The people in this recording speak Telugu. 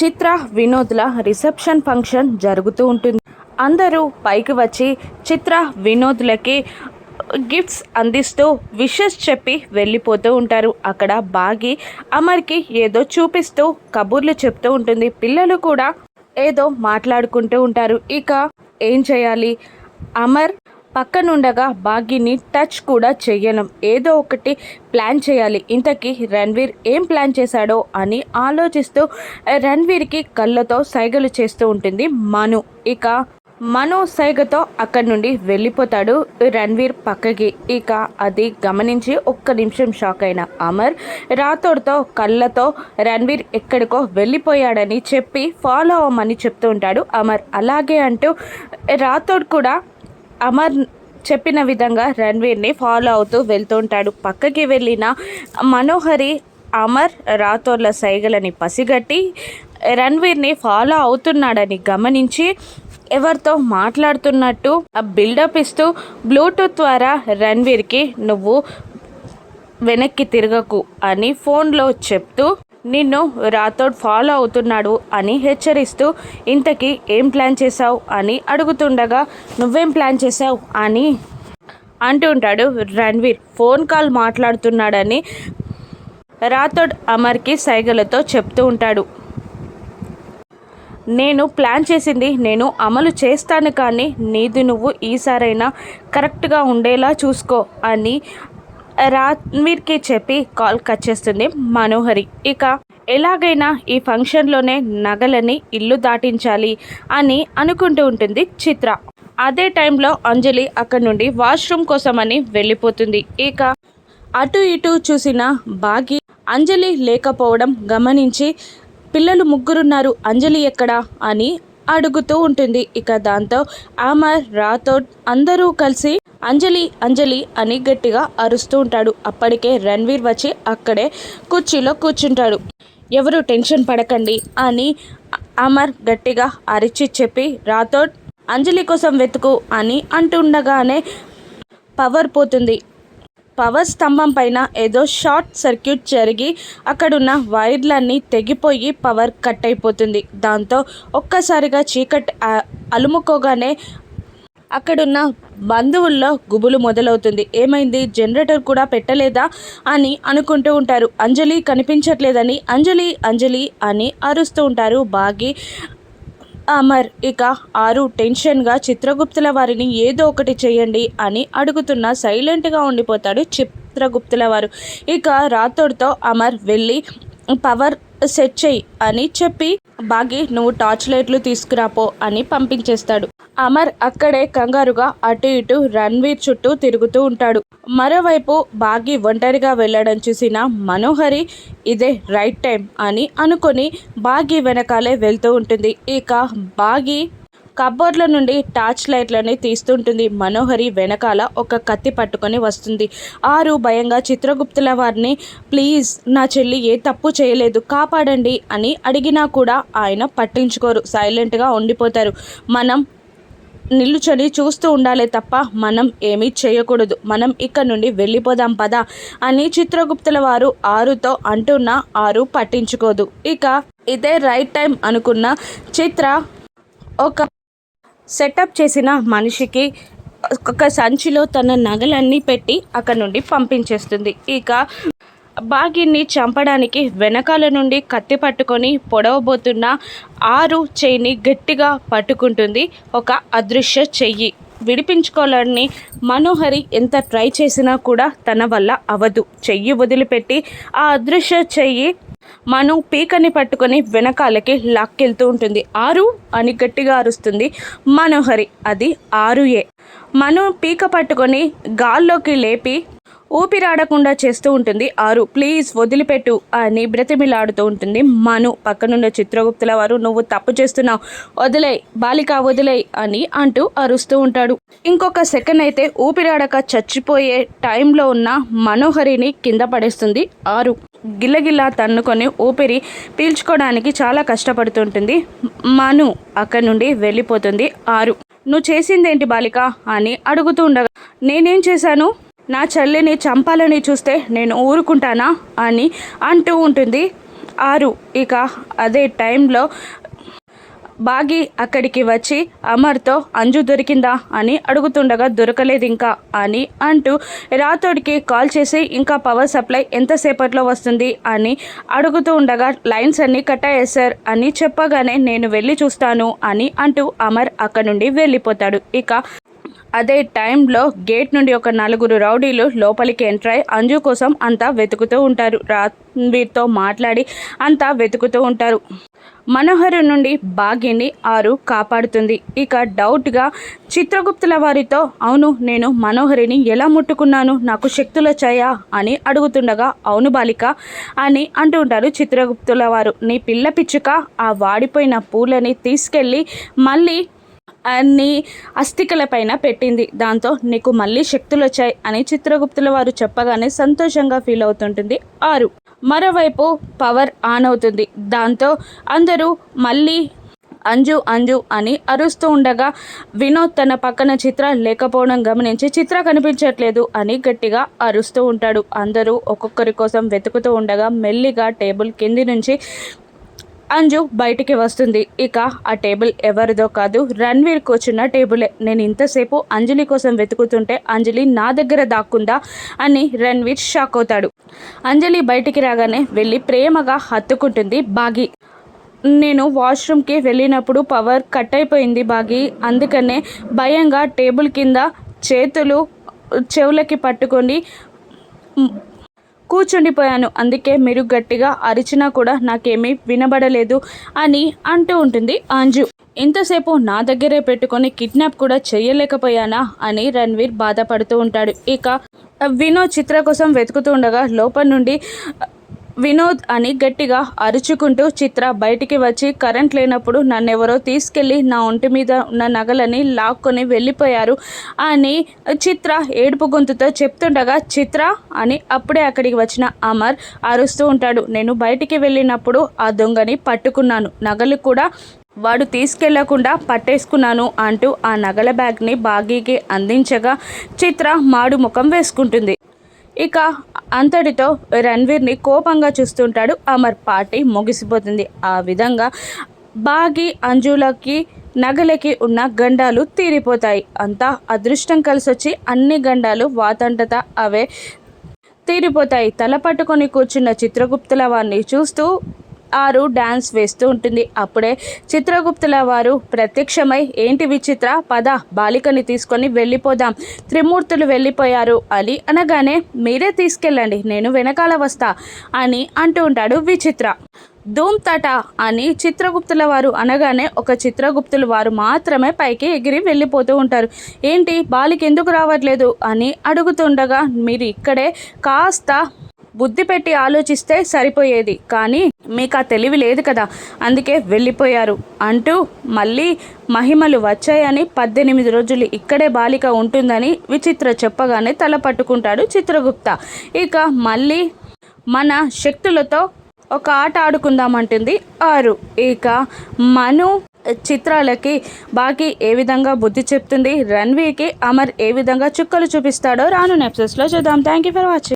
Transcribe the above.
చిత్ర వినోద్ల రిసెప్షన్ ఫంక్షన్ జరుగుతూ ఉంటుంది. అందరూ పైకి వచ్చి చిత్ర వినోద్లకి గిఫ్ట్స్ అందిస్తూ విషెస్ చెప్పి వెళ్ళిపోతూ ఉంటారు. అక్కడ బాగి అమర్కి ఏదో చూపిస్తూ కబుర్లు చెప్తూ ఉంటుంది. పిల్లలు కూడా ఏదో మాట్లాడుకుంటూ ఉంటారు. ఇక ఏం చేయాలి? అమర్ పక్కనుండగా భాగ్యని టచ్ కూడా చెయ్యను. ఏదో ఒకటి ప్లాన్ చేయాలి. ఇంతకీ రణ్వీర్ ఏం ప్లాన్ చేశాడో అని ఆలోచిస్తూ రణ్వీర్కి కళ్ళతో సైగలు చేస్తూ ఉంటుంది మను. ఇక మను సైగతో అక్కడి నుండి వెళ్ళిపోతాడు రణ్వీర్ పక్కకి. ఇక అది గమనించి ఒక్క నిమిషం షాక్ అయిన అమర్ రాతోడ్తో కళ్ళతో రణ్వీర్ ఎక్కడికో వెళ్ళిపోయాడని చెప్పి ఫాలో అవ్వమని చెప్తూ ఉంటాడు అమర్. అలాగే అంటూ రాతోడ్ కూడా అమర్ చెప్పిన విధంగా రణ్వీర్ని ఫాలో అవుతూ వెళ్తుంటాడు పక్కకి వెళ్ళిన మనోహరి అమర్ రాథోర్ల సైగలని పసిగట్టి రణ్వీర్ని ఫాలో అవుతున్నాడని గమనించి ఎవరితో మాట్లాడుతున్నట్టు ఆ బిల్డప్ ఇస్తూ బ్లూటూత్ ద్వారా రణ్వీర్కి నువ్వు వెనక్కి తిరగకు అని ఫోన్లో చెప్తూ నిన్ను రాథోడ్ ఫాలో అవుతున్నాడు అని హెచ్చరిస్తూ ఇంతకీ ఏం ప్లాన్ చేశావు? అని అడుగుతుండగా నువ్వేం ప్లాన్ చేశావు? అని అంటుంటాడు రణ్వీర్. ఫోన్ కాల్ మాట్లాడుతున్నాడని రాథోడ్ అమర్కి సైగలతో చెప్తూ ఉంటాడు. నేను ప్లాన్ చేసింది నేను అమలు చేస్తాను కానీ నీది నువ్వు ఈసారైనా కరెక్ట్గా ఉండేలా చూసుకో అని రాన్వీర్కి చెప్పి కాల్ కట్ చేస్తుంది మనోహరి. ఇక ఎలాగైనా ఈ ఫంక్షన్లోనే నగలని ఇల్లు దాటించాలి అని అనుకుంటూ ఉంటుంది చిత్ర. అదే టైంలో అంజలి అక్కడి నుండి వాష్రూమ్ కోసమని వెళ్ళిపోతుంది. ఇక అటు ఇటు చూసిన బాగి అంజలి లేకపోవడం గమనించి పిల్లలు ముగ్గురున్నారు అంజలి ఎక్కడా? అని అడుగుతూ ఉంటుంది. ఇక దాంతో ఆమర్ రాథోడ్ అందరూ కలిసి అంజలి అంజలి అని గట్టిగా అరుస్తూ ఉంటాడు. అప్పటికే రణ్వీర్ వచ్చి అక్కడే కుర్చీలో కూర్చుంటాడు. ఎవరు టెన్షన్ పడకండి అని అమర్ గట్టిగా అరిచి చెప్పి రాథోడ్ అంజలి కోసం వెతుకు అని అంటుండగానే పవర్ పోతుంది. పవర్ స్తంభం పైన ఏదో షార్ట్ సర్క్యూట్ జరిగి అక్కడున్న వైర్లన్నీ తెగిపోయి పవర్ కట్ అయిపోతుంది. దాంతో ఒక్కసారిగా చీకటి అలుముకోగానే అక్కడున్న బంధువుల్లో గుబులు మొదలవుతుంది. ఏమైంది? జనరేటర్ కూడా పెట్టలేదా అని అనుకుంటూ ఉంటారు. అంజలి కనిపించట్లేదని అంజలి అంజలి అని అరుస్తూ ఉంటారు బాగి. అమర్ ఇక ఆరు టెన్షన్గా చిత్రగుప్తుల వారిని ఏదో ఒకటి చేయండి అని అడుగుతున్న సైలెంట్గా ఉండిపోతాడు చిత్రగుప్తుల వారు ఇక రాతోడితో అమర్ వెళ్ళి పవర్ సెట్ చెయ్యి అని చెప్పి బాగి నువ్వు టార్చ్ లైట్లు తీసుకురాపో అని పంపించేస్తాడు. అమర్ అక్కడే కంగారుగా అటు ఇటు రణ్వీర్ చుట్టూ తిరుగుతూ ఉంటాడు. మరోవైపు బాగి ఒంటరిగా వెళ్ళడం చూసిన మనోహరి ఇదే రైట్ టైం అని అనుకొని బాగి వెనకాలే వెళ్తూ ఉంటుంది. ఇక బాగి కబోర్డ్ల నుండి టార్చ్ లైట్లని తీస్తుంటుంది. మనోహరి వెనకాల ఒక కత్తి పట్టుకొని వస్తుంది. ఆరు భయంగా చిత్రగుప్తుల వారిని ప్లీజ్ నా చెల్లి ఏ తప్పు చేయలేదు కాపాడండి అని అడిగినా కూడా ఆయన పట్టించుకోరు. సైలెంట్గా ఉండిపోతారు. మనం నిల్చుని చూస్తూ ఉండాలి తప్ప మనం ఏమీ చేయకూడదు. మనం ఇక్కడ నుండి వెళ్ళిపోదాం పదా అని చిత్రగుప్తుల వారు ఆరుతో అంటున్న ఆరు పట్టించుకోదు. ఇక ఇదే రైట్ టైం అనుకున్న చిత్ర ఒక సెటప్ చేసిన మనిషికి ఒక సంచిలో తన నగలన్నీ పెట్టి అక్కడ నుండి పంపించేస్తుంది. ఇక బాగిన్ని చంపడానికి వెనకాల నుండి కత్తి పట్టుకొని పొడవబోతున్న ఆరు చెయ్యిని గట్టిగా పట్టుకుంటుంది ఒక అదృశ్య చెయ్యి. విడిపించుకోవాలని మనోహరి ఎంత ట్రై చేసినా కూడా తన వల్ల అవదు. చెయ్యి వదిలిపెట్టి ఆ అదృశ్య చెయ్యి మను పీకని పట్టుకొని వెనకాలకి లాక్కెళ్తూ ఉంటుంది. ఆరు అని గట్టిగా అరుస్తుంది మనోహరి. అది ఆరుయే మను పీక పట్టుకొని గాల్లోకి లేపి ఊపిరాడకుండా చేస్తూ ఉంటుంది. ఆరు ప్లీజ్ వదిలిపెట్టు అని బ్రతిమిలాడుతూ ఉంటుంది. మను పక్కనున్న చిత్రగుప్తుల వారు నువ్వు తప్పు చేస్తున్నావు. వదిలే బాలిక వదిలే అని అంటూ అరుస్తూ ఉంటాడు. ఇంకొక సెకండ్ అయితే ఊపిరాడక చచ్చిపోయే టైంలో ఉన్న మనోహరిని కింద పడేస్తుంది. ఆరు గిల్లగిల్లా తన్నుకొని ఊపిరి పీల్చుకోవడానికి చాలా కష్టపడుతుంటుంది. మను అక్కడి నుండి వెళ్ళిపోతుంది. ఆరు నువ్వు చేసిందేంటి బాలిక? అని అడుగుతూ ఉండగా నేనేం చేశాను? నా చెల్లిని చంపాలని చూస్తే నేను ఊరుకుంటానా అని అంటూ ఉంటుంది ఆరు. ఇక అదే టైంలో బాగి అక్కడికి వచ్చి అమర్తో అంజు దొరికిందా? అని అడుగుతుండగా దొరకలేదు ఇంకా అని అంటూ రాతోడికి కాల్ చేసి ఇంకా పవర్ సప్లై ఎంతసేపట్లో వస్తుంది? అని అడుగుతూ ఉండగా లైన్స్ అన్ని కట్టాయేశారు అని చెప్పగానే నేను వెళ్ళి చూస్తాను అని అంటూ అమర్ అక్కడ నుండి వెళ్ళిపోతాడు. ఇక అదే టైంలో గేట్ నుండి ఒక నలుగురు రౌడీలు లోపలికి ఎంటర్ అయి అంజు కోసం అంతా వెతుకుతూ ఉంటారు. రాత్వీర్తో మాట్లాడి అంతా వెతుకుతూ ఉంటారు. మనోహర్ నుండి భాగ్యని ఆరు కాపాడుతుంది. ఇక డౌట్గా చిత్రగుప్తుల వారితో అవును నేను మనోహరిని ఎలా ముట్టుకున్నాను? నాకు శక్తులు వచ్చాయా? అని అడుగుతుండగా అవును బాలిక అని అంటూ ఉంటారు చిత్రగుప్తుల వారు. నీ పిల్ల పిచ్చుక ఆ వాడిపోయిన పూలని తీసుకెళ్ళి మళ్ళీ అన్ని అస్థికలపైన పెట్టింది. దాంతో నీకు మళ్ళీ శక్తులు వచ్చాయి అని చిత్రగుప్తుల వారు చెప్పగానే సంతోషంగా ఫీల్ అవుతుంటుంది ఆరు. మరోవైపు పవర్ ఆన్ అవుతుంది. దాంతో అందరూ మళ్ళీ అంజు అంజు అని అరుస్తూ ఉండగా వినోద్ తన పక్కన చిత్ర లేకపోవడం గమనించి చిత్ర కనిపించట్లేదు అని గట్టిగా అరుస్తూ ఉంటాడు. అందరూ ఒక్కొక్కరి కోసం వెతుకుతూ ఉండగా మెల్లిగా టేబుల్ కింది నుంచి అంజు బయటికి వస్తుంది. ఇక ఆ టేబుల్ ఎవరిదో కాదు రణ్వీర్ కూర్చున్న టేబులే. నేను ఇంతసేపు అంజలి కోసం వెతుకుతుంటే అంజలి నా దగ్గర దాక్కుందా అని రణ్వీర్ షాక్ అవుతాడు. అంజలి బయటికి రాగానే వెళ్ళి ప్రేమగా హత్తుకుంటుంది బాగి. నేను వాష్రూమ్కి వెళ్ళినప్పుడు పవర్ కట్ అయిపోయింది బాగి. అందుకనే భయంగా టేబుల్ కింద చేతులు చెవులకి పట్టుకొని కూర్చుండిపోయాను అందుకే మీరు గట్టిగా అరిచినా కూడా నాకేమీ వినబడలేదు అని అంటూ ఉంటుంది అంజు. ఇంతసేపు నా దగ్గరే పెట్టుకొని కిడ్నాప్ కూడా చేయలేకపోయానా అని రణ్వీర్ బాధపడుతూ ఉంటాడు. ఇక వినోద్ చిత్ర కోసం వెతుకుతూ ఉండగా లోపల నుండి వినోద్ అని గట్టిగా అరుచుకుంటూ చిత్ర బయటికి వచ్చి కరెంట్ లేనప్పుడు నన్నెవరో తీసుకెళ్ళి నా ఒంటి మీద ఉన్న నగలని లాక్కొని వెళ్ళిపోయారు అని చిత్ర ఏడుపు గొంతుతో చెప్తుండగా చిత్ర అని అప్పుడే అక్కడికి వచ్చిన అమర్ అరుస్తూ ఉంటాడు. నేను బయటికి వెళ్ళినప్పుడు ఆ దొంగని పట్టుకున్నాను. నగలు కూడా వాడు తీసుకెళ్ళకుండా పట్టేసుకున్నాను అంటూ ఆ నగల బ్యాగ్ని బాగీకి అందించగా చిత్ర మాడు ముఖం వేసుకుంటుంది. ఇక అంతటితో రణ్వీర్ని కోపంగా చూస్తుంటాడు అమర్. పార్టీ ముగిసిపోతుంది. ఆ విధంగా బాగి అంజులకి నగలకి ఉన్న గండాలు తీరిపోతాయి. అంతా అదృష్టం కలిసి వచ్చి అన్ని గండాలు వాతంటత అవే తీరిపోతాయి. తల పట్టుకొని కూర్చున్న చిత్రగుప్తుల వారిని చూస్తూ ఆరు డ్యాన్స్ వేస్తూ ఉంటుంది. అప్పుడే చిత్రగుప్తుల వారు ప్రత్యక్షమై ఏంటి విచిత్ర? పద బాలికని తీసుకొని వెళ్ళిపోదాం. త్రిమూర్తులు వెళ్ళిపోయారు అని అనగానే మీరే తీసుకెళ్ళండి నేను వెనకాల వస్తా అని అంటూ ఉంటాడు విచిత్ర. ధూమ్ తట అని చిత్రగుప్తుల వారు అనగానే ఒక చిత్రగుప్తుల వారు మాత్రమే పైకి ఎగిరి వెళ్ళిపోతూ ఉంటారు. ఏంటి? బాలికి ఎందుకు రావట్లేదు? అని అడుగుతుండగా మీరు ఇక్కడే కాస్త బుద్ధి పెట్టి ఆలోచిస్తే సరిపోయేది. కానీ మీకు ఆ తెలివి లేదు కదా. అందుకే వెళ్ళిపోయారు. అంటూ మళ్ళీ మహిమలు వచ్చాయని పద్దెనిమిది రోజులు ఇక్కడే బాలిక ఉంటుందని విచిత్ర చెప్పగానే తల పట్టుకుంటాడు చిత్రగుప్త. ఇక మళ్ళీ మన శక్తులతో ఒక ఆట ఆడుకుందామంటుంది ఆరు. ఇక మను చిత్రాలకి బాకీ ఏ విధంగా బుద్ధి చెప్తుంది? రణ్వీకి అమర్ ఏ విధంగా చుక్కలు చూపిస్తాడో రాను నెప్సెస్లో చూద్దాం. Thank you for watching.